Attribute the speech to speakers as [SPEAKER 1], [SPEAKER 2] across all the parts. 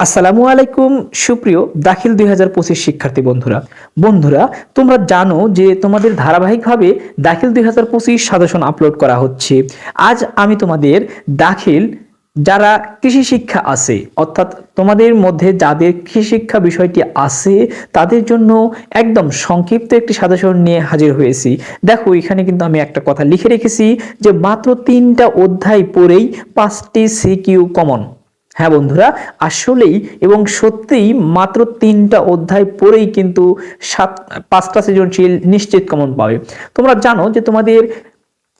[SPEAKER 1] আসসালামু আলাইকুম, সুপ্রিয় দাখিল দুই হাজার পঁচিশ শিক্ষার্থী বন্ধুরা। বন্ধুরা, তোমরা জানো যে তোমাদের ধারাবাহিকভাবে দাখিল দুই হাজার পঁচিশ সাজেশন আপলোড করা হচ্ছে। আজ আমি তোমাদের দাখিল যারা কৃষি শিক্ষা আছে, অর্থাৎ তোমাদের মধ্যে যাদের কৃষি শিক্ষা বিষয়টি আছে, তাদের জন্য একদম সংক্ষিপ্ত একটি সাজেশন নিয়ে হাজির হয়েছি। দেখো, এখানে কিন্তু আমি একটা কথা লিখে রেখেছি যে মাত্র তিনটা অধ্যায় পড়েই পাঁচটি সিকিউ কমন হ্যাঁ বন্ধুরা, আসলেই এবং সত্যিই মাত্র তিনটা অধ্যায় পড়েই কিন্তু সাত, পাঁচটা সৃজনশীল নিশ্চিত কমন পাবে। তোমরা জানো যে তোমাদের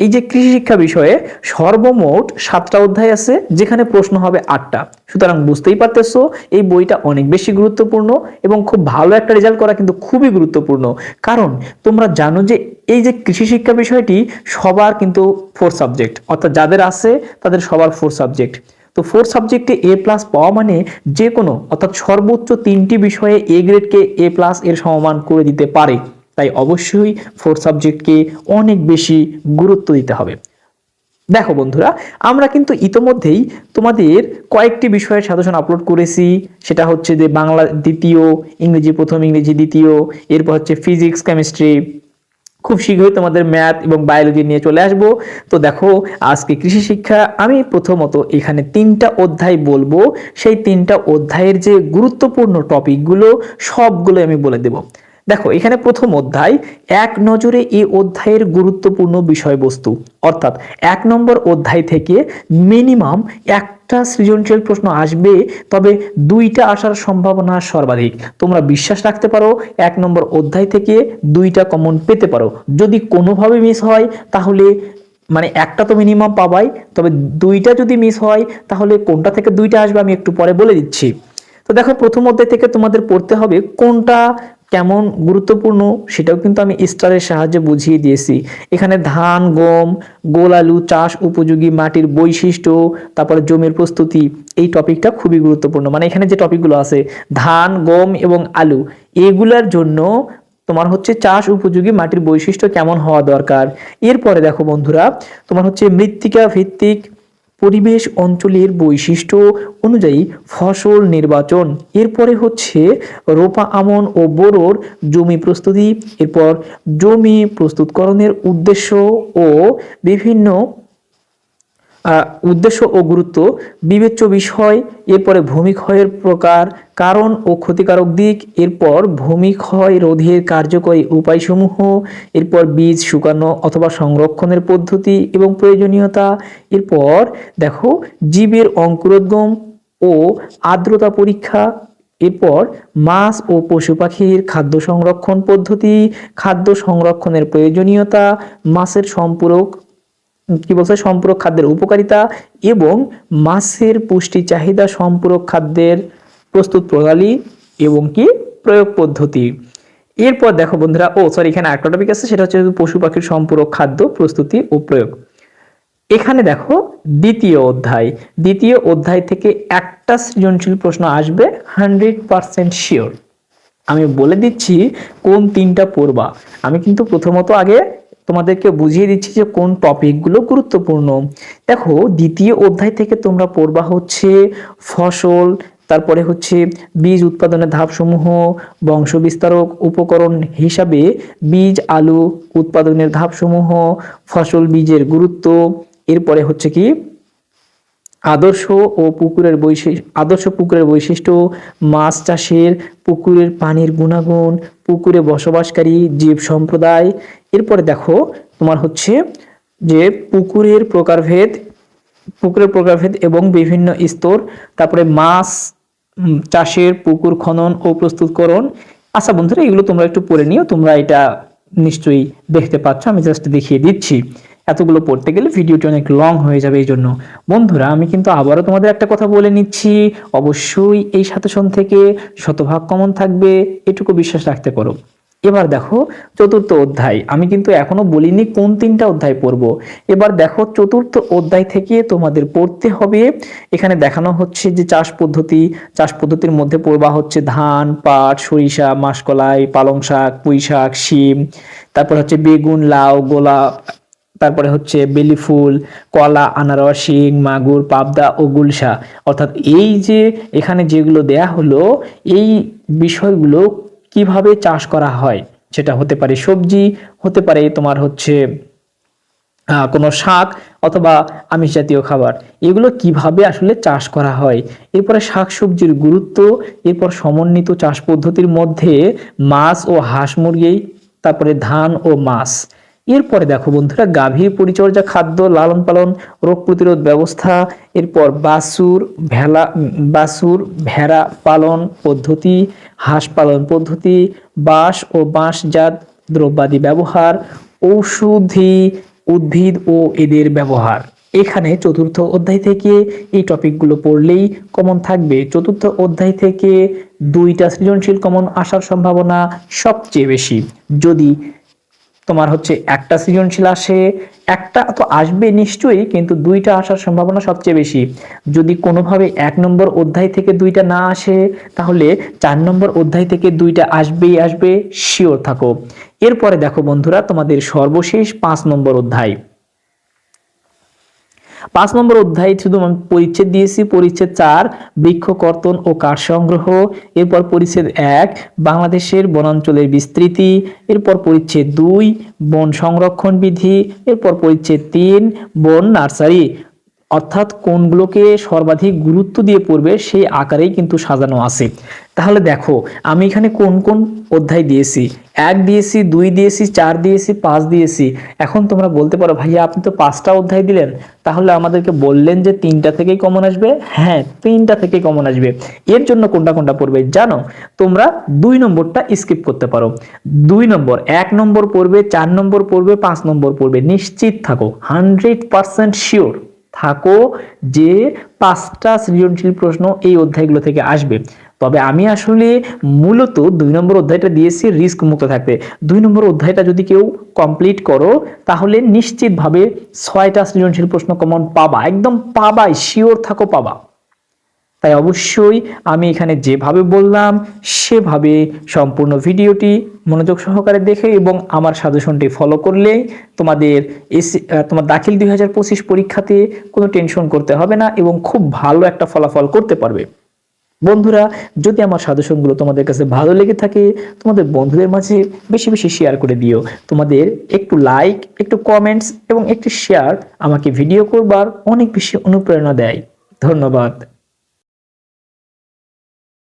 [SPEAKER 1] এই যে কৃষি শিক্ষা বিষয়ে সর্বমোট সাতটা অধ্যায় আছে, যেখানে প্রশ্ন হবে আটটা। সুতরাং বুঝতেই পারতেছো, এই বইটা অনেক বেশি গুরুত্বপূর্ণ এবং খুব ভালো একটা রেজাল্ট করা কিন্তু খুবই গুরুত্বপূর্ণ। কারণ তোমরা জানো যে এই যে কৃষি শিক্ষা বিষয়টি সবার কিন্তু ফোর সাবজেক্ট অর্থাৎ যাদের আছে তাদের সবার ফোর সাবজেক্ট তো ফোর সাবজেক্টে এ প্লাস পাওয়া মানে যে কোনো অর্থাৎ সর্বোচ্চ তিনটি বিষয়ে এ গ্রেডকে এ প্লাস এর সমমান করে দিতে পারে। তাই অবশ্যই ফোর সাবজেক্টকে অনেক বেশি গুরুত্ব দিতে হবে। দেখো বন্ধুরা, আমরা কিন্তু ইতোমধ্যেই তোমাদের কয়েকটি বিষয়ের সাজেশন আপলোড করেছি। সেটা হচ্ছে যে বাংলা দ্বিতীয়, ইংরেজি প্রথম, ইংরেজি দ্বিতীয়, এরপর হচ্ছে ফিজিক্স কেমিস্ট্রি খুব শীঘ্রই তোমাদের ম্যাথ এবং বায়োলজি নিয়ে চলে আসব। তো দেখো, আজকে কৃষি শিক্ষা, আমি প্রথমত এখানে তিনটা অধ্যায় বলব। সেই তিনটা অধ্যায়ের যে গুরুত্বপূর্ণ টপিকগুলো সবগুলো আমি বলে দেব। দেখো, এখানে প্রথম অধ্যায়, এক নজরে এই অধ্যায়ের গুরুত্বপূর্ণ বিষয়বস্তু। অর্থাৎ এক নম্বর অধ্যায় থেকে মিনিমাম একটা সৃজনশীল প্রশ্ন আসবে, তবে দুইটা আসার সম্ভাবনা সর্বাধিক। তোমরা বিশ্বাস রাখতে পারো, এক নম্বর অধ্যায় থেকে দুইটা কমন পেতে পারো। যদি কোনোভাবে মিস হয়, তাহলে মানে একটা তো মিনিমাম পাবাই, তবে দুইটা যদি মিস হয়, তাহলে কোনটা থেকে দুইটা আসবে আমি একটু পরে বলে দিচ্ছি। তো দেখো, প্রথম অধ্যায় থেকে তোমাদের পড়তে হবে কোনটা কেমন গুরুত্বপূর্ণ সেটাও কিন্তু আমি স্টারের সাহায্যে বুঝিয়ে দিয়েছি। এখানে ধান, গম, গোল আলু, চাষ উপযোগী মাটির বৈশিষ্ট্য, তারপরে জমির প্রস্তুতি, এই টপিকটা খুবই গুরুত্বপূর্ণ। মানে এখানে যে টপিকগুলো আছে, ধান, গম এবং আলু, এগুলার জন্য তোমার হচ্ছে চাষ উপযোগী মাটির বৈশিষ্ট্য কেমন হওয়া দরকার? এরপরে দেখো বন্ধুরা, তোমার হচ্ছে মৃত্তিকা ভিত্তিক পরিবেশ অঞ্চলের বৈশিষ্ট্য অনুযায়ী ফসল নির্বাচন। এরপরে হচ্ছে রোপা আমন ও বোরোর জমি প্রস্তুতি। এরপর জমি প্রস্তুতকরণের উদ্দেশ্য ও বিভিন্ন উদ্দেশ্য ও গুরুত্ব বিবেচ্য বিষয়। এরপরে ভূমিক্ষয়ের প্রকার কারণ ও ক্ষতিকারক দিক, এরপর ভূমিক্ষয় রোধের কার্যকরী উপায়সমূহ, এরপর বীজ শুকানো অথবা সংরক্ষণের পদ্ধতি এবং প্রয়োজনীয়তা, এরপর দেখো জীবের অঙ্কুরোদ্গম ও আর্দ্রতা পরীক্ষা, এরপর মাছ ও পশু পাখির খাদ্য সংরক্ষণ পদ্ধতি, খাদ্য সংরক্ষণের প্রয়োজনীয়তা, মাছের সম্পূরক, কি বলছে, সম্পূরক খাদ্যের উপকারিতা এবং মাছের পুষ্টি চাহিদা সম্পূরক খাদ্যের প্রস্তুত প্রণালী এবং কি প্রয়োগ পদ্ধতি। এরপর দেখো বন্ধুরা, ও সরি এখানে একটা টপিক আছে, সেটা হচ্ছে পশু পাখির সম্পূরক খাদ্য, প্রস্তুতি ও প্রয়োগ। এখানে দেখো দ্বিতীয় অধ্যায়। দ্বিতীয় অধ্যায় থেকে একটা সৃজনশীল প্রশ্ন আসবে হান্ড্রেড পার্সেন্ট শিওর আমি বলে দিচ্ছি কোন তিনটা পড়বা। আমি কিন্তু প্রথমত আগে তোমাদেরকে বুঝিয়ে দিচ্ছি যে কোন টপিকগুলো গুরুত্বপূর্ণ। দেখো, দ্বিতীয় অধ্যায় থেকে তোমরা পড়বা হচ্ছে ফসল তারপরে হচ্ছে বীজ উৎপাদনের ধাপসমূহ বংশ বিস্তারক উপকরণ হিসাবে বীজ, আলু উৎপাদনের ধাপসমূহ, ফসল বীজের গুরুত্ব, এরপরে হচ্ছে কি আদর্শ ও পুকুরের বৈশিষ্ট্য আদর্শ পুকুরের বৈশিষ্ট্য, মাছ চাষের পুকুরের পানির গুণাগুণ, পুকুরে বসবাসকারী জীব সম্প্রদায়। এরপরে দেখো তোমার হচ্ছে যে পুকুরের প্রকারভেদ পুকুরের প্রকারভেদ এবং বিভিন্ন স্তর, তারপরে মাছ চাষের, পুকুর খনন ও প্রস্তুতকরণ। আচ্ছা বন্ধুরা, এগুলো তোমরা একটু পড়ে নিও, তোমরা এটা নিশ্চয়ই দেখতে পাচ্ছ, আমি জাস্ট দেখিয়ে দিচ্ছি। এতগুলো পড়তে গেলে ভিডিওটি অনেক লং হয়ে যাবে এই জন্য বন্ধুরা, আমি কিন্তু আবারও তোমাদের একটা কথা বলে নিচ্ছি, অবশ্যই এই সাথেশন থেকে শতভাগ কমন থাকবে, এটুকু বিশ্বাস রাখতে পারো। এবার দেখো চতুর্থ অধ্যায়। আমি কিন্তু এখনও বলিনি কোন তিনটা অধ্যায় পড়ব। এবার দেখো চতুর্থ অধ্যায় থেকে তোমাদের পড়তে হবে। এখানে দেখানো হচ্ছে যে চাষ পদ্ধতি, চাষ পদ্ধতির মধ্যে পড়বা হচ্ছে ধান, পাট, সরিষা, মাসকলাই, পালং শাক, পুঁই শাক, শিম, তারপর হচ্ছে বেগুন, লাউ, গোলা, তারপরে হচ্ছে বেলি ফুল, কলা, আনারস, শিং, মাগুর, পাবদা ও গুলশা। অর্থাৎ এই যে এখানে যেগুলো দেয়া হলো, এই বিষয়গুলো কীভাবে চাষ করা হয়? সেটা হতে পারে সবজি, হতে পারে তোমার হচ্ছে কোনো শাক অথবা আমিষ জাতীয় খাবার। এগুলো কীভাবে আসলে চাষ করা হয়? এরপরে শাকসবজির গুরুত্ব, এরপর সমন্বিত চাষ পদ্ধতির মধ্যে মাছ ও হাঁস মুরগি, তারপরে ধান ও মাছ। এরপরে দেখো বন্ধুরা, গাভীর পরিচর্যা, খাদ্য, লালন পালন, রোগ প্রতিরোধ ব্যবস্থা, এরপর বাসুর ভেলা বাসুর ভেড়া পালন পদ্ধতি, হাঁস পালন পদ্ধতি, বাঁশ ও বাঁশজাত দ্রব্যাদি ব্যবহার, ঔষধি উদ্ভিদ ও এদের ব্যবহার। এখানে চতুর্থ অধ্যায় থেকে এই টপিকগুলো পড়লেই কমন থাকবে। চতুর্থ অধ্যায় থেকে দুইটা সৃজনশীল কমন আসার সম্ভাবনা সবচেয়ে বেশি। যদি তোমার হচ্ছে একটা সৃজনশীল আসে, একটা তো আসবে নিশ্চয়ই, কিন্তু দুইটা আসার সম্ভাবনা সবচেয়ে বেশি। যদি কোনোভাবে এক নম্বর অধ্যায় থেকে দুইটা না আসে, তাহলে চার নম্বর অধ্যায় থেকে দুইটা আসবেই আসবে, শিওর থাকো। এরপরে দেখো বন্ধুরা, তোমাদের সর্বশেষ পাঁচ নম্বর অধ্যায়। পাঁচ নম্বর অধ্যায় শুধু আমি পরিচ্ছেদ দিয়েছি, পরিচ্ছেদ চার, বৃক্ষ, কর্তন ও কাঠ সংগ্রহ। এরপর পরিচ্ছেদ এক, বাংলাদেশের বনাঞ্চলের বিস্তৃতি। এরপর পরিচ্ছেদ দুই, বন সংরক্ষণ বিধি। এরপর পরিচ্ছেদ তিন, বন নার্সারি। অর্থাৎ কোনগুলোকে সর্বাধিক গুরুত্ব দিয়ে পড়বে সেই আকারেই কিন্তু সাজানো আছে। তাহলে দেখো, আমি এখানে কোন কোন অধ্যায় দিয়েছি? এক দিয়েছি, দুই দিয়েছি, চার দিয়েছি, পাঁচ দিয়েছি। এখন তোমরা বলতে পারো, ভাইয়া, আপনি তো পাঁচটা অধ্যায় দিলেন। তাহলে আমাদেরকে বললেন যে তিনটা থেকেই কমন আসবে? হ্যাঁ তিনটা থেকেই কমন আসবে। এর জন্য কোনটা কোনটা পড়বে জানো? তোমরা দুই নম্বরটা স্কিপ করতে পারো। দুই নম্বর, এক নম্বর পড়বে, চার নম্বর পড়বে, পাঁচ নম্বর পড়বে। নিশ্চিত থাকো হান্ড্রেড পার্সেন্ট শিওর থাকো যে পাঁচটা সৃজনশীল প্রশ্ন এই অধ্যায়গুলো থেকে আসবে। তবে আমি আসলে মূলত দুই নম্বর অধ্যায়টা দিয়েছি, রিস্ক মুক্ত থাকতে। দুই নম্বর অধ্যায়টা যদি কেউ কমপ্লিট করো, তাহলে নিশ্চিতভাবে ছয়টা সৃজনশীল প্রশ্ন কমন পাবা, একদম পাবাই শিওর থাকো পাবা। তাই অবশ্যই আমি এখানে যেভাবে বললাম, সেভাবে সম্পূর্ণ ভিডিওটি মনোযোগ সহকারে দেখে এবং আমার সাজেশনটি ফলো করলে তোমাদের এসি তোমার দাখিল দুই হাজার পঁচিশ পরীক্ষাতে কোনো টেনশন করতে হবে না এবং খুব ভালো একটা ফলাফল করতে পারবে। বন্ধুরা, যদি আমার সাজেশনগুলো তোমাদের কাছে ভালো লেগে থাকে, তোমাদের বন্ধুদের মাঝে বেশি বেশি শেয়ার করে দিও। তোমাদের একটু লাইক একটু কমেন্টস এবং একটু শেয়ার আমাকে ভিডিও করবার অনেক বেশি অনুপ্রেরণা দেয়। ধন্যবাদ।